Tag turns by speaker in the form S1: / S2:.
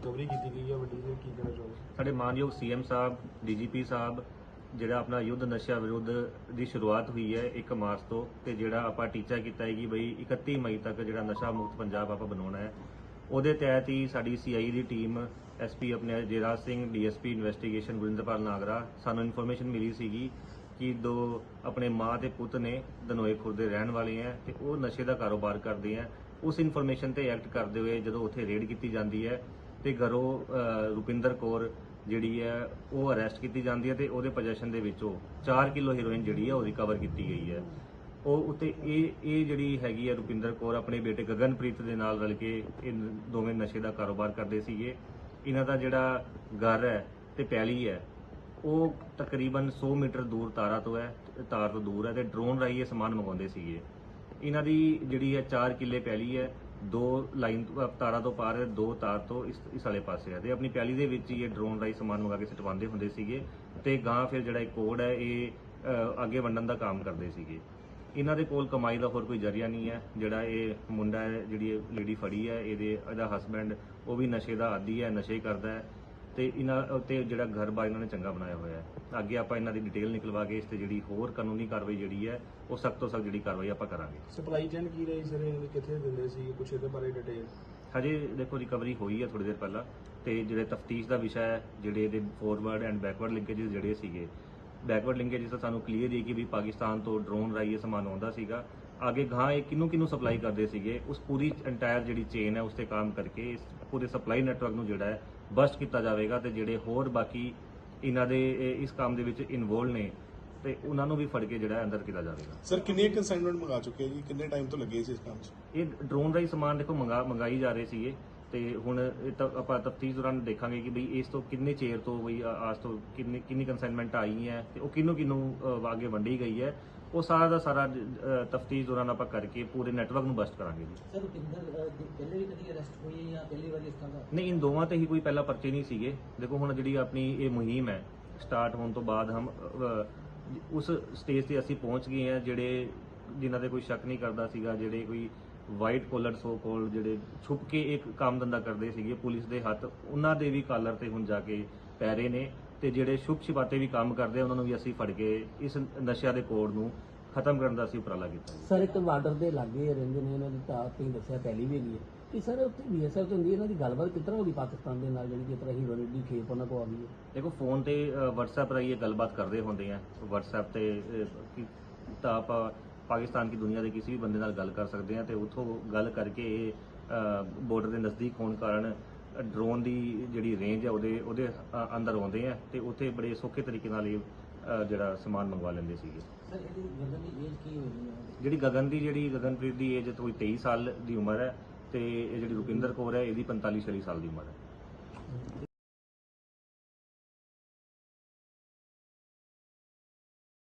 S1: Recovery ਕੀਤੀ ਗਈ ਹੈ, ਵੱਡੀ ਤੇ ਕੀ ਕਹਿਣਾ ਚਾਹੋਗੇ?
S2: ਸਾਡੇ ਮਾਨਯੋਗ ਸੀਐਮ ਸਾਹਿਬ, ਡੀਜੀਪੀ ਸਾਹਿਬ, ਜਿਹੜਾ ਆਪਣਾ ਯੁੱਧ ਨਸ਼ਾ ਵਿਰੁੱਧ ਦੀ ਸ਼ੁਰੂਆਤ ਹੋਈ ਹੈ 1 ਮਾਰਚ ਤੋਂ, ਤੇ ਜਿਹੜਾ ਆਪਾਂ ਟੀਚਾ ਕੀਤਾ ਹੈ ਕਿ ਬਈ 31 ਮਈ ਤੱਕ ਜਿਹੜਾ ਨਸ਼ਾ ਮੁਕਤ ਪੰਜਾਬ ਆਪਾਂ ਬਣਾਉਣਾ ਹੈ। ਉਹਦੇ ਤਹਿਤ ਹੀ ਸਾਡੀ ਸੀਆਈ ਦੀ ਟੀਮ ਐਸਪੀ ਆਪਣੇ ਜੇਰਾਜ ਸਿੰਘ ਡੀਐਸਪੀ ਇਨਵੈਸਟੀਗੇਸ਼ਨ ਗੁਰਿੰਦਰਪਾਲ ਨਾਗਰਾ, ਸਾਨੂੰ ਇਨਫੋਰਮੇਸ਼ਨ ਮਿਲੀ ਸੀਗੀ ਕਿ ਦੋ ਆਪਣੇ ਮਾਂ ਤੇ ਪੁੱਤ ਨੇ ਦਨੋਏ ਖੁਰ ਦੇ ਰਹਿਣ ਵਾਲੇ ਆ ਤੇ ਉਹ ਨਸ਼ੇ ਦਾ ਕਾਰੋਬਾਰ ਕਰਦੇ ਆ ਉਸ ਇਨਫੋਰਮੇਸ਼ਨ ਤੇ ਐਕਟ ਕਰਦੇ ਹੋਏ ਜਦੋਂ ਉੱਥੇ ਰੇਡ ਕੀਤੀ ਜਾਂਦੀ ਹੈ ਤੇ ਘਰੋਂ ਰੁਪਿੰਦਰ ਕੌਰ ਜਿਹੜੀ ਹੈ, ਉਹ ਅਰੈਸਟ ਕੀਤੀ ਜਾਂਦੀ ਹੈ ਤੇ ਉਹਦੇ ਪੋਜੀਸ਼ਨ ਦੇ ਵਿੱਚੋਂ 4 ਕਿਲੋ ਹੀਰੋਇਨ ਜਿਹੜੀ ਹੈ, ਉਹ ਰਿਕਵਰ ਕੀਤੀ ਗਈ ਹੈ। ਉਹ ਉੱਤੇ ਇਹ ਇਹ ਜਿਹੜੀ ਹੈਗੀ ਹੈ ਰੁਪਿੰਦਰ ਕੌਰ ਆਪਣੇ ਬੇਟੇ ਗਗਨਪ੍ਰੀਤ ਦੇ ਨਾਲ ਰਲ ਕੇ ਇਹ ਦੋਵੇਂ ਨਸ਼ੇ ਦਾ ਕਾਰੋਬਾਰ ਕਰਦੇ ਸੀਗੇ। ਇਹਨਾਂ ਦਾ ਜਿਹੜਾ ਘਰ ਹੈ ਤੇ ਪੈਲੀ ਹੈ, ਉਹ ਤਕਰੀਬਨ 100 ਮੀਟਰ ਦੂਰ ਤਾਰਾ ਤੋਂ ਹੈ, ਤਾਰ ਤੋਂ ਦੂਰ ਹੈ ਤੇ ਡਰੋਨ ਰਾਹੀਂ ਇਹ ਸਮਾਨ ਮੰਗਾਉਂਦੇ ਸੀਗੇ। ਇਹਨਾਂ ਦੀ ਜਿਹੜੀ ਹੈ 4 ਕਿੱਲੇ ਪੈਲੀ ਹੈ ਦੋ ਲਾਈਨ ਤਾਰਾਂ ਤੋਂ ਪਾਰ ਦੋ ਤਾਰ ਤੋਂ ਇਸ ਇਸ ਵਾਲੇ ਪਾਸੇ ਹੈ। ਤੇ ਆਪਣੀ ਪਿਆਲੀ ਦੇ ਵਿੱਚ ਹੀ ਇਹ ਡਰੋਨ ਰਾਹੀਂ ਸਮਾਨ ਮੰਗਾ ਕੇ ਸਟਵਾਉਂਦੇ ਹੁੰਦੇ ਸੀਗੇ ਤੇ ਗਾਂ ਫਿਰ ਜਿਹੜਾ ਇਹ ਕੋਡ ਹੈ, ਇਹ ਅੱਗੇ ਵੰਡਣ ਦਾ ਕੰਮ ਕਰਦੇ ਸੀਗੇ। ਇਹਨਾਂ ਦੇ ਕੋਲ ਕਮਾਈ ਦਾ ਹੋਰ ਕੋਈ ਜ਼ਰੀਆ ਨਹੀਂ ਹੈ। ਜਿਹੜਾ ਇਹ ਮੁੰਡਾ ਹੈ, ਜਿਹੜੀ ਇਹ ਲੇਡੀ ਫੜੀ ਹੈ, ਇਹਦੇ, ਇਹਦਾ ਹਸਬੈਂਡ ਉਹ ਵੀ ਨਸ਼ੇ ਦਾ ਆਦੀ ਹੈ, ਨਸ਼ੇ ਕਰਦਾ ਹੈ। ਤੇ ਇਹਨਾਂ ਉੱਤੇ ਜਿਹੜਾ ਘਰ ਬਾਰ ਇਹਨਾਂ ਨੇ ਚੰਗਾ ਬਣਾਇਆ ਹੋਇਆ ਹੈ। ਅੱਗੇ ਆਪਾਂ ਇਹਨਾਂ ਦੀ ਡਿਟੇਲ ਨਿਕਲਵਾ ਕੇ ਇਸ ਤੇ ਜਿਹੜੀ ਹੋਰ ਕਾਨੂੰਨੀ ਕਾਰਵਾਈ ਜਿਹੜੀ ਹੈ ਉਹ ਸਖਤ ਤੋਂ ਸਖਤ ਜਿਹੜੀ ਕਾਰਵਾਈ ਆਪਾਂ ਕਰਾਂਗੇ।
S1: ਸਪਲਾਈ ਚੇਨ ਕੀ ਰਹੀ ਸਰ? ਇਹਨਾਂ ਕਿੱਥੇ ਦਿੰਦੇ ਸੀ? ਕੁਝ ਇਹਦੇ ਬਾਰੇ ਡਿਟੇਲ
S2: ਹਜੇ ਦੇਖੋ ਰਿਕਵਰੀ ਹੋਈ ਹੈ ਥੋੜੀ ਦੇਰ ਪਹਿਲਾਂ ਤੇ ਜਿਹੜੇ ਤਫਤੀਸ਼ ਦਾ ਵਿਸ਼ਾ ਹੈ ਜਿਹੜੇ ਇਹਦੇ ਫੋਰਵਰਡ ਐਂਡ ਬੈਕਵਰਡ ਲਿੰਕੇजेस ਜਿਹੜੇ ਸੀਗੇ ਬੈਕਵਰਡ ਲਿੰਕੇजेस ਤਾਂ ਸਾਨੂੰ ਕਲੀਅਰ ਹੀ ਕਿ ਵੀ ਪਾਕਿਸਤਾਨ ਤੋਂ ਡਰੋਨ ਰਾਹੀਂ ਸਮਾਨ ਆਉਂਦਾ ਸੀਗਾ। ਅੱਗੇ ਗਾਂ ਇਹ ਕਿਨੂੰ ਕਿਨੂੰ ਸਪਲਾਈ ਕਰਦੇ ਸੀਗੇ? ਉਸ ਪੂਰੀ ਇੰਟਾਇਰ ਜਿਹੜੀ ਚੇਨ ਹੈ ਉਸ ਤੇ ਕੰਮ ਕਰਕੇ ਇਸ ਪੂਰੇ ਸਪਲਾਈ ਨੈਟਵਰਕ ਨੂੰ ਜਿਹੜਾ ਹੈ ਬਸਟ ਕੀਤਾ ਜਾਵੇਗਾ ਤੇ ਜਿਹੜੇ ਹੋਰ ਬਾਕੀ ਇਹਨਾਂ ਦੇ ਇਸ ਕੰਮ ਦੇ ਵਿੱਚ ਇਨਵੋਲਡ ਨੇ ਤੇ ਉਹਨਾਂ ਨੂੰ ਵੀ ਫੜ ਕੇ ਜਿਹੜਾ ਅੰਦਰ ਕੀਤਾ ਜਾਵੇਗਾ।
S3: ਸਰ ਕਿੰਨੇ ਕੰਸਾਈਨਮੈਂਟ ਮੰਗਾ ਚੁੱਕੇ ਜੀ? ਕਿੰਨੇ ਟਾਈਮ ਤੋਂ ਲੱਗੇ ਸੀ ਇਸ ਕੰਮ 'ਚ?
S2: ਇਹ ਡਰੋਨ ਰਾਹੀਂ ਸਮਾਨ ਦੇਖੋ ਮੰਗਾ ਮੰਗਾਈ ਜਾ ਰਹੇ ਸੀਗੇ ਤੇ ਹੁਣ ਇਹ ਤਾਂ ਆਪਾਂ ਤਫਤੀਸ਼ ਦੌਰਾਨ ਦੇਖਾਂਗੇ ਕਿ ਬਈ ਇਸ ਤੋਂ ਕਿੰਨੇ ਚੇਰ ਤੋਂ ਬਈ ਆ- ਆਜ ਤੋਂ ਕਿੰਨੀ ਕਿੰਨੀ ਕੰਸਾਈਨਮੈਂਟ ਆਈ ਹੈ ਤੇ ਉਹ ਕਿਹਨੂੰ ਅ, ਅੱਗੇ ਵੰਡੀ ਗਈ ਹੈ। ਉਹ ਸਾਰਾ ਦਾ ਸਾਰਾ ਤਫਤੀਸ਼ ਦੌਰਾਨ ਆਪਾਂ ਕਰਕੇ ਪੂਰੇ ਨੈਟਵਰਕ ਨੂੰ ਬਸਟ ਕਰਾਂਗੇ ਜੀ।
S4: ਸਰ ਦੀ ਪਹਿਲੇ ਵੀ ਕਦੀ ਅਰੈਸਟ ਹੋਈ ਹੈ ਜਾਂ ਪਹਿਲੀ ਵਾਰੀ ਇਸ ਤਰ੍ਹਾਂ ਦਾ?
S2: ਨਹੀਂ ਇਨ ਦੋਵਾਂ ਤੇ ਹੀ ਕੋਈ ਪਹਿਲਾ ਪਰਚੇ ਨਹੀਂ ਸੀਗੇ। ਦੇਖੋ ਹੁਣ ਜਿਹੜੀ ਆਪਣੀ ਇਹ ਮੁਹਿੰਮ ਹੈ ਸਟਾਰਟ ਹੋਣ ਤੋਂ ਬਾਅਦ ਹਮ ਉਸ ਸਟੇਜ ਤੇ ਅਸੀਂ ਪਹੁੰਚ ਗਏ ਹਾਂ ਜਿਹੜੇ ਜਿਨ੍ਹਾਂ ਤੇ ਕੋਈ ਸ਼ੱਕ ਨਹੀਂ ਕਰਦਾ ਸੀਗਾ ਜਿਹੜੇ ਕੋਈ ਵਾਈਟ ਕੋਲਰ ਸੋ ਕੋਲ ਜਿਹੜੇ ਛੁਪ ਕੇ ਇੱਕ ਕੰਮ ਧੰਦਾ ਕਰਦੇ ਸੀਗੇ ਪੁਲਿਸ ਦੇ ਹੱਥ ਉਹਨਾਂ ਦੇ ਵੀ ਕਾਲਰ ਤੇ ਹੁਣ ਜਾ ਕੇ ਪੈ ਰਹੇ ਨੇ ਤੇ ਜਿਹੜੇ ਸ਼ੁਭ ਛਿਪਾਤੇ ਵੀ ਕੰਮ ਕਰਦੇ ਉਹਨਾਂ ਨੂੰ ਵੀ ਅਸੀਂ ਫੜ ਕੇ ਇਸ ਨਸ਼ਿਆਂ ਦੇ ਕੋਡ ਨੂੰ ਖਤਮ ਕਰਨ ਦਾ ਅਸੀਂ ਉਪਰਾਲਾ ਕੀਤਾ ਜੀ।
S4: ਸਰ ਇੱਕ ਬਾਰਡਰ ਦੇ ਲਾਗੇ ਰਹਿੰਦੇ ਨੇ ਇਹਨਾਂ ਦੀ ਤਾਂ ਤੁਸੀਂ ਦੱਸਿਆ ਪਹਿਲੀ ਵੀ ਹੈਗੀ ਹੈ। ਕਿ ਸਰ ਉੱਥੇ ਬੀਐਸਐਫ ਹੁੰਦੀ ਹੈ ਇਹਨਾਂ ਦੀ ਗੱਲਬਾਤ ਤਰ੍ਹਾਂ ਹੋ ਗਈ ਪਾਕਿਸਤਾਨ ਦੇ ਨਾਲ ਜਿਹੜੀ ਕਿ ਤਰ੍ਹਾਂ ਹੀਰੋ ਦੀ ਖੇਪ ਉਹਨਾਂ ਕੋ ਆ ਗਈ ਹੈ?
S2: ਦੇਖੋ ਫੋਨ ਤੇ WhatsApp ਰਾਹੀਂ ਇਹ ਗੱਲਬਾਤ ਕਰਦੇ ਹੁੰਦੇ ਆ। WhatsApp ਤੇ ਤਾਂ ਆਪਾਂ ਪਾਕਿਸਤਾਨ ਦੀ ਦੁਨੀਆ ਦੇ ਕਿਸੇ ਵੀ ਬੰਦੇ ਨਾਲ ਗੱਲ ਕਰ ਸਕਦੇ ਆ ਤੇ ਉੱਥੋਂ ਗੱਲ ਕਰਕੇ ਇਹ ਬਾਰਡਰ ਦੇ ਨਜ਼ਦੀਕ ਹੋਣ ਕਾਰਨ ਡਰੋਨ ਦੀ ਜਿਹੜੀ ਰੇਂਜ ਹੈ ਉਹਦੇ ਉਹਦੇ ਅੰਦਰ ਆਉਂਦੇ ਆ ਤੇ ਉੱਥੇ ਬੜੇ ਸੌਖੇ ਤਰੀਕੇ ਨਾਲ ਇਹ ਜਿਹੜਾ ਸਮਾਨ ਮੰਗਵਾ ਲੈਂਦੇ ਸੀਗੇ।
S4: ਸਰ ਇਹਦੀ ਗਰਦਨ ਦੀ ਏਜ ਕੀ ਹੋਈ ਹੈ?
S2: ਜਿਹੜੀ ਗਗਨ ਦੀ ਜਿਹੜੀ ਗਗਨਪ੍ਰੀਤ ਦੀ ਏਜ ਕੋਈ 23 ਸਾਲ ਦੀ ਉਮਰ ਹੈ ਤੇ ਇਹ ਜਿਹੜੀ ਰੁਪਿੰਦਰ ਕੌਰ ਹੈ ਇਹਦੀ 45 46 ਸਾਲ ਦੀ ਉਮਰ ਹੈ।